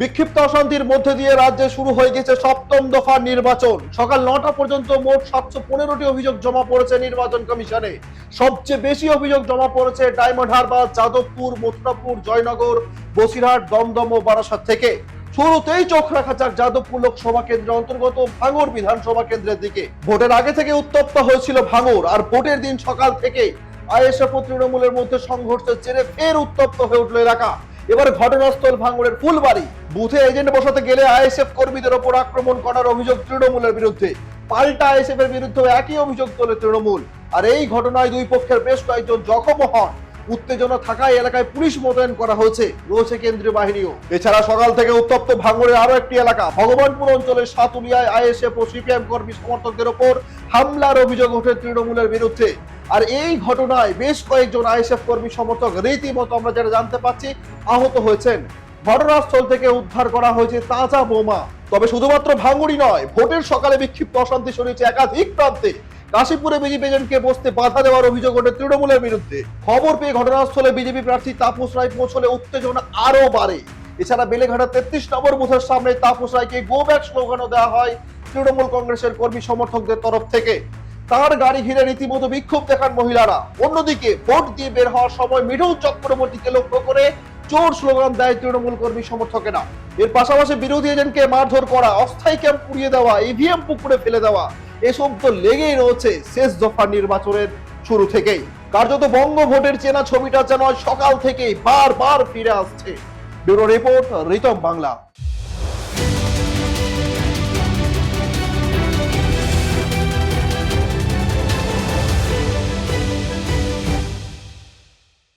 বিক্ষিপ্ত অশান্তির মধ্যে দিয়ে রাজ্যে শুরু হয়ে গেছে সপ্তম দফার নির্বাচন। সকাল নটা পর্যন্ত মোট সাতশো পনেরোটি অভিযোগ জমা পড়েছে নির্বাচন কমিশনে। সবচেয়ে বেশি অভিযোগ জমা পড়েছে ডায়মন্ড হারবার, যাদবপুর, মথুরাপুর, জয়নগর, বসিরহাট, দমদম ও বারাসাত থেকে। শুরুতেই চোখ রাখা যাক যাদবপুর লোকসভা কেন্দ্রের অন্তর্গত ভাঙর বিধানসভা কেন্দ্রের দিকে। ভোটের আগে থেকে উত্তপ্ত হয়েছিল ভাঙর আর ভোটের দিন সকাল থেকে আইএসএফ ও তৃণমূলের মধ্যে সংঘর্ষের জেরে ফের উত্তপ্ত হয়ে উঠল এলাকা। এবার ঘটনাস্থল ভাঙড়ের ফুলবাড়ি। বুথে এজেন্ট বসাতে গেলে আইএসএফ কর্মীদের ওপর আক্রমণ করার অভিযোগ তৃণমূলের বিরুদ্ধে। পাল্টা আইএসএফ এর বিরুদ্ধে একই অভিযোগ তোলে তৃণমূল। আর এই ঘটনায় দুই পক্ষের বেশ কয়েকজন জখম হন। উত্তেজনা থাকায় এলাকায় পুলিশ মোতায়েন করা হয়েছে, রয়েছে কেন্দ্রীয় বাহিনীও। এছাড়া সকাল থেকে উত্তপ্ত ভাঙড়ের আরও একটি এলাকা, ভগবানপুর অঞ্চলের সাতুলিয়ায় আইএসএফ ও সিপিএম কর্মী সমর্থকদের ওপর হামলার অভিযোগ ওঠে তৃণমূলের বিরুদ্ধে। আর এই ঘটনায় বেশ কয়েকজন আইএসএফ কর্মী সমর্থক রীতিমতো আমরা যেটা জানতে পাচ্ছি, আহত হয়েছেন। ঘটনাস্থল থেকে উদ্ধার করা হয়েছে তাজা বোমা। তবে শুধুমাত্র ভাঙুড়ি নয়, ভোটের সকালে বিক্ষিপ্ত অশান্তি ছড়িয়েছে একাধিক প্রান্তে। কাশীপুরে বিজেপি এজেন্টকে বসতে বাধা দেওয়ার অভিযোগ ওঠে তৃণমূলের বিরুদ্ধে। খবর পেয়ে ঘটনাস্থলে বিজেপি প্রার্থী তাপস রায় পৌঁছলে উত্তেজনা আরও বাড়ে। এছাড়া বেলেঘাটা তেত্রিশ নম্বর বুথের সামনে তাপস রায়কে গো ব্যাক স্লোগানও দেওয়া হয় তৃণমূল কংগ্রেসের কর্মী সমর্থকদের তরফ থেকে। তার গাড়ি ঘিরে রীতিমতো বিক্ষোভ দেখান মহিলারা। অন্যদিকে ভোট দিয়ে বের হওয়ার সময় মিঠুন চক্রবর্তীকে লক্ষ্য করে চোর স্লোগান দেয় তৃণমূল কর্মী সমর্থকেরা। এর পাশাপাশি বিরোধী এজেন্টকে মারধর করা, অস্থায়ী ক্যাম্প পুড়িয়ে দেওয়া, ইভিএম পুকুরে ফেলে দেওয়া, এসব তো লেগেই রয়েছে শেষ দফা নির্বাচনের শুরু থেকেই। কার্যত বঙ্গ ভোটের চেনা ছবিটা যেন সকাল থেকেই বারবার ফিরে আসছে। Bureau report, Ritam Bangla.